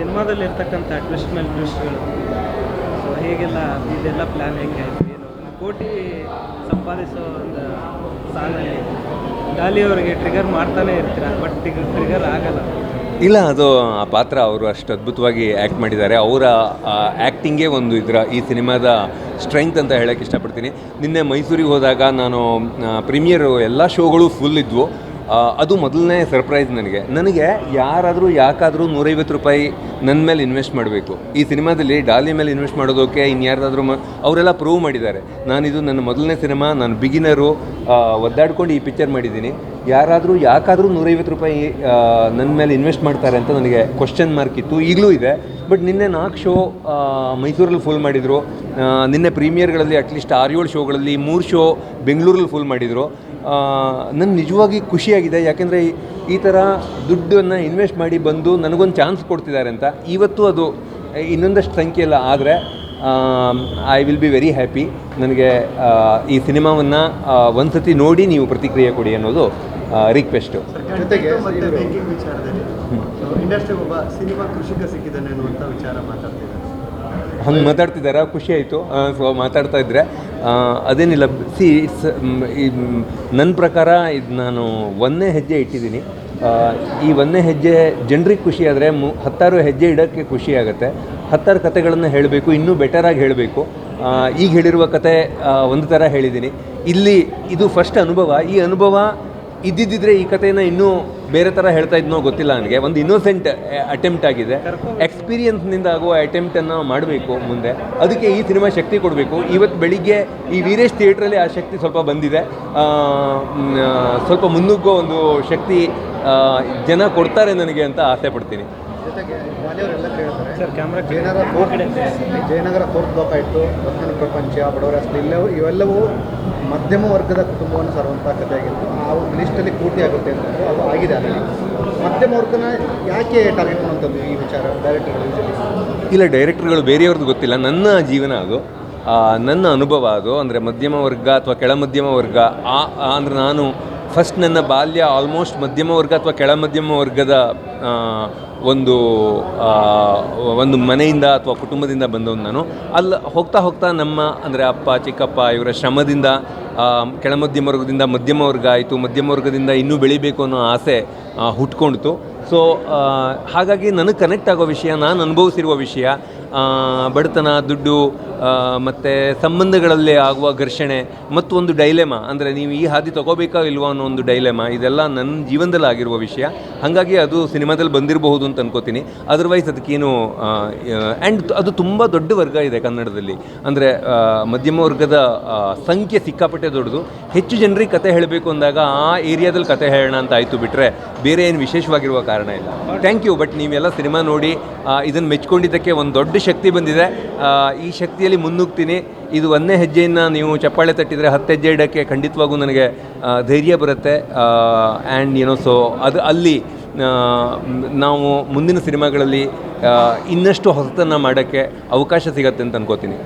ಸಿನಿಮಾದಲ್ಲಿ ಇರ್ತಕ್ಕಂಥ ಟ್ವಿಸ್ಟ್ ಮೇಲೆ ಟ್ವಿಸ್ಟ್ಗಳು. ಸೊ ಹೇಗೆಲ್ಲ ಇದೆಲ್ಲ ಪ್ಲ್ಯಾನ್ ಹೆಂಗೆ ಏನು? ಒಂದು ಕೋಟಿ ಸಂಪಾದಿಸೋ ಒಂದು ಸಾಲಲ್ಲಿ ಡಾಲಿ ಅವರಿಗೆ ಟ್ರಿಗರ್ ಮಾಡ್ತಾನೆ ಇರ್ತೀರ? ಬಟ್ ಟ್ರಿಗರ್ ಆಗಲ್ಲ. ಇಲ್ಲ, ಅದು ಆ ಪಾತ್ರ ಅವರು ಅಷ್ಟು ಅದ್ಭುತವಾಗಿ ಆ್ಯಕ್ಟ್ ಮಾಡಿದ್ದಾರೆ. ಅವರ ಆ್ಯಕ್ಟಿಂಗೇ ಒಂದು ಇದರ, ಈ ಸಿನಿಮಾದ ಸ್ಟ್ರೆಂತ್ ಅಂತ ಹೇಳೋಕ್ಕೆ ಇಷ್ಟಪಡ್ತೀನಿ. ನಿನ್ನೆ ಮೈಸೂರಿಗೆ ಹೋದಾಗ ನಾನು ಪ್ರೀಮಿಯರು ಎಲ್ಲ ಶೋಗಳು ಫುಲ್ ಇದ್ವು. ಅದು ಮೊದಲನೇ ಸರ್ಪ್ರೈಸ್ ನನಗೆ. ನನಗೆ ಯಾರಾದರೂ ಯಾಕಾದರೂ ನೂರೈವತ್ತು ರೂಪಾಯಿ ನನ್ನ ಮೇಲೆ ಇನ್ವೆಸ್ಟ್ ಮಾಡಬೇಕು. ಈ ಸಿನಿಮಾದಲ್ಲಿ ಡಾಲಿ ಮೇಲೆ ಇನ್ವೆಸ್ಟ್ ಮಾಡೋದಕ್ಕೆ ಇನ್ಯಾರ್ದಾದ್ರೂ ಮ ಅವರೆಲ್ಲ ಪ್ರೂವ್ ಮಾಡಿದ್ದಾರೆ. ನಾನಿದು ನನ್ನ ಮೊದಲನೇ ಸಿನಿಮಾ, ನಾನು ಬಿಗಿನರು ಒದ್ದಾಡ್ಕೊಂಡು ಈ ಪಿಕ್ಚರ್ ಮಾಡಿದ್ದೀನಿ. ಯಾರಾದರೂ, ಯಾಕಾದರೂ ನೂರೈವತ್ತು ರೂಪಾಯಿ ನನ್ನ ಮೇಲೆ ಇನ್ವೆಸ್ಟ್ ಮಾಡ್ತಾರೆ ಅಂತ ನನಗೆ ಕ್ವಶನ್ ಮಾರ್ಕ್ ಇತ್ತು. ಈಗಲೂ ಇದೆ. ಬಟ್ ನಿನ್ನೆ ನಾಲ್ಕು ಶೋ ಮೈಸೂರಲ್ಲಿ ಫುಲ್ ಮಾಡಿದರು. ನಿನ್ನೆ ಪ್ರೀಮಿಯರ್ಗಳಲ್ಲಿ ಅಟ್ಲೀಸ್ಟ್ ಆರು ಏಳು ಶೋಗಳಲ್ಲಿ ಮೂರು ಶೋ ಬೆಂಗಳೂರಲ್ಲಿ ಫುಲ್ ಮಾಡಿದರು. ನನ್ನ ನಿಜವಾಗಿ ಖುಷಿಯಾಗಿದೆ. ಯಾಕೆಂದರೆ ಈ ಥರ ದುಡ್ಡನ್ನು ಇನ್ವೆಸ್ಟ್ ಮಾಡಿ ಬಂದು ನನಗೊಂದು ಚಾನ್ಸ್ ಕೊಡ್ತಿದ್ದಾರೆ ಅಂತ. ಇವತ್ತು ಅದು, ಇನ್ನೊಂದಷ್ಟು ಸಂಖ್ಯೆ ಎಲ್ಲ ಆದರೆ I will be very happy ನನಗೆ ಈ ಸಿನಿಮಾವನ್ನು ಒಂದು ಸತಿ ನೋಡಿ ನೀವು ಪ್ರತಿಕ್ರಿಯೆ ಕೊಡಿ ಅನ್ನೋದು ರಿಕ್ವೆಸ್ಟು ಜೊತೆಗೆ ಮತ್ತೆ ಇಂಡಸ್ಟ್ರಿ ಒಬ್ಬ ಸಿನಿಮಾ ಕೃಷಿಕ ಸಿಕ್ಕಿದ್ದಾನೆ ಅನ್ನುವಂಥ ವಿಚಾರ ಮಾತಾಡ್ತಿದ್ದಾರೆ. ಹಂಗೆ ಮಾತಾಡ್ತಿದ್ದಾರಾ? ಖುಷಿ ಆಯಿತು. ಸೊ ಮಾತಾಡ್ತಾ ಇದ್ದರೆ ಅದೇನಿಲ್ಲ. ಸಿ ನನ್ನ ಪ್ರಕಾರ ಇದು ನಾನು ಒಂದನೇ ಹೆಜ್ಜೆ ಇಟ್ಟಿದ್ದೀನಿ. ಈ ಒಂದನೇ ಹೆಜ್ಜೆ ಜನರಿಗೆ ಖುಷಿ ಆದರೆ ಮು ಹತ್ತಾರು ಹೆಜ್ಜೆ ಇಡೋಕ್ಕೆ ಖುಷಿ ಆಗುತ್ತೆ. ಹತ್ತಾರು ಕತೆಗಳನ್ನು ಹೇಳಬೇಕು, ಇನ್ನೂ ಬೆಟರಾಗಿ ಹೇಳಬೇಕು. ಈಗ ಹೇಳಿರುವ ಕತೆ ಒಂದು ಥರ ಹೇಳಿದ್ದೀನಿ. ಇಲ್ಲಿ ಇದು ಫಸ್ಟ್ ಅನುಭವ. ಈ ಅನುಭವ ಇದ್ದಿದ್ದಿದ್ರೆ ಈ ಕಥೆನ ಇನ್ನೂ ಬೇರೆ ಥರ ಹೇಳ್ತಾ ಇದ್ನೋ ಗೊತ್ತಿಲ್ಲ ನನಗೆ. ಒಂದು ಇನ್ನೋಸೆಂಟ್ ಅಟೆಂಪ್ಟ್ ಆಗಿದೆ. ಎಕ್ಸ್ಪೀರಿಯನ್ಸ್ನಿಂದ ಆಗುವ ಅಟೆಂಪ್ಟನ್ನು ಮಾಡಬೇಕು ಮುಂದೆ. ಅದಕ್ಕೆ ಈ ಸಿನಿಮಾ ಶಕ್ತಿ ಕೊಡಬೇಕು. ಇವತ್ತು ಬೆಳಿಗ್ಗೆ ಈ ವೀರೇಶ್ ಥಿಯೇಟ್ರಲ್ಲಿ ಆ ಶಕ್ತಿ ಸ್ವಲ್ಪ ಬಂದಿದೆ. ಸ್ವಲ್ಪ ಮುನ್ನುಗ್ಗೋ ಒಂದು ಶಕ್ತಿ ಜನ ಕೊಡ್ತಾರೆ ನನಗೆ ಅಂತ ಆಸೆ ಪಡ್ತೀನಿ. ಜೊತೆಗೆ ಮನೆಯವರೆಲ್ಲ ಕೇಳ್ತಾರೆ sir camera Jayanagar fourth Jayanagar fourth ಲೋಕ ಇತ್ತು ರತ್ನ ಪ್ರಪಂಚ ಬಡವರ ಅಷ್ಟು. ಇಲ್ಲವೂ ಇವೆಲ್ಲವೂ ಮಧ್ಯಮ ವರ್ಗದ ಕುಟುಂಬವನ್ನು ಸಾರುವಂಥ ಕಥೆಯಾಗಿತ್ತು ಆ ಒಂದು ಲಿಸ್ಟಲ್ಲಿ ಪೂರ್ತಿ ಆಗುತ್ತೆ ಅಂತ ಅದು ಆಗಿದೆ ಅಲ್ಲಿ ಮಧ್ಯಮ ವರ್ಗನ ಯಾಕೆ ಟಾರ್ಗೆಟ್ ಮಾಡುವಂಥದ್ದು ಈ ವಿಚಾರ ಡೈರೆಕ್ಟರ್ಗಳು ಇಲ್ಲ ಡೈರೆಕ್ಟರ್ಗಳು ಬೇರೆಯವ್ರದ್ದು ಗೊತ್ತಿಲ್ಲ. ನನ್ನ ಜೀವನ ಅದು. ಆ, ನನ್ನ ಅನುಭವ ಅದು. ಅಂದರೆ ಮಧ್ಯಮ ವರ್ಗ ಅಥವಾ ಕೆಳ ಮಧ್ಯಮ ವರ್ಗ ಆ- ಅಂದರೆ ನಾನು ಫಸ್ಟ್ ನನ್ನ ಬಾಲ್ಯ ಆಲ್ಮೋಸ್ಟ್ ಮಧ್ಯಮ ವರ್ಗ ಅಥವಾ ಕೆಳ ಮಧ್ಯಮ ವರ್ಗದ ಒಂದು ಒಂದು ಮನೆಯಿಂದ ಅಥವಾ ಕುಟುಂಬದಿಂದ ಬಂದವನು ನಾನು. ಅಲ್ಲಿ, ಹೋಗ್ತಾ ಹೋಗ್ತಾ ನಮ್ಮ, ಅಂದರೆ ಅಪ್ಪ, ಚಿಕ್ಕಪ್ಪ ಇವರ ಶ್ರಮದಿಂದ ಕೆಳ ಮಧ್ಯಮ ವರ್ಗದಿಂದ ಮಧ್ಯಮ ವರ್ಗ ಆಯಿತು, ಮಧ್ಯಮ ವರ್ಗದಿಂದ ಇನ್ನೂ ಬೆಳಿಬೇಕು ಅನ್ನೋ ಆಸೆ ಹುಟ್ಕೊಂಡಿತು. ಸೊ ಹಾಗಾಗಿ ನನಗೆ ಕನೆಕ್ಟ್ ಆಗೋ ವಿಷಯ, ನಾನು ಅನುಭವಿಸಿರುವ ವಿಷಯ ಬಡತನ, ದುಡ್ಡು ಮತ್ತು ಸಂಬಂಧಗಳಲ್ಲಿ ಆಗುವ ಘರ್ಷಣೆ, ಮತ್ತು ಒಂದು ಡೈಲೆಮ ಅಂದರೆ ನೀವು ಈ ಹಾದಿ ತಗೋಬೇಕಾ ಇಲ್ವೋ ಅನ್ನೋ ಒಂದು ಡೈಲೆಮ ಇದೆಲ್ಲ ನನ್ನ ಜೀವನದಲ್ಲಿ ಆಗಿರುವ ವಿಷಯ. ಹಾಗಾಗಿ ಅದು ಸಿನಿಮಾದಲ್ಲಿ ಬಂದಿರಬಹುದು ಅಂತ ಅನ್ಕೋತೀನಿ. ಅದರ್ವೈಸ್ ಅದಕ್ಕೇನು ಆ್ಯಂಡ್ ಅದು ತುಂಬ ದೊಡ್ಡ ವರ್ಗ ಇದೆ ಕನ್ನಡದಲ್ಲಿ. ಅಂದರೆ ಮಧ್ಯಮ ವರ್ಗದ ಸಂಖ್ಯೆ ಸಿಕ್ಕಾಪಟ್ಟೆ ದೊಡ್ಡದು. ಹೆಚ್ಚು ಜನರಿಗೆ ಕತೆ ಹೇಳಬೇಕು ಅಂದಾಗ ಆ ಏರಿಯಾದಲ್ಲಿ ಕತೆ ಹೇಳೋಣ ಅಂತ ಆಯಿತು ಬಿಟ್ಟರೆ ಬೇರೆ ಏನು ವಿಶೇಷವಾಗಿರುವ ಕಾರಣ ಇಲ್ಲ. ಥ್ಯಾಂಕ್ ಯು ಬಟ್ ನೀವೆಲ್ಲ ಸಿನಿಮಾ ನೋಡಿ ಇದನ್ನು ಮೆಚ್ಕೊಂಡಿದ್ದಕ್ಕೆ ಒಂದು ದೊಡ್ಡ ಶಕ್ತಿ ಬಂದಿದೆ. ಈ ಶಕ್ತಿಯಲ್ಲಿ ಮುನ್ನುಗ್ತೀನಿ. ಇದು ಒಂದೇ ಹೆಜ್ಜೆಯನ್ನು ನೀವು ಚಪ್ಪಾಳೆ ತಟ್ಟಿದರೆ ಹತ್ತು ಹೆಜ್ಜೆ ಇಡೋಕ್ಕೆ ಖಂಡಿತವಾಗೂ ನನಗೆ ಧೈರ್ಯ ಬರುತ್ತೆ. ಆ್ಯಂಡ್ ಏನೋ ಸೊ ಅದು ಅಲ್ಲಿ ನಾವು ಮುಂದಿನ ಸಿನಿಮಾಗಳಲ್ಲಿ ಇನ್ನಷ್ಟು ಹೊಸತನ್ನು ಮಾಡೋಕ್ಕೆ ಅವಕಾಶ ಸಿಗತ್ತೆ ಅಂತ ಅನ್ಕೋತೀನಿ.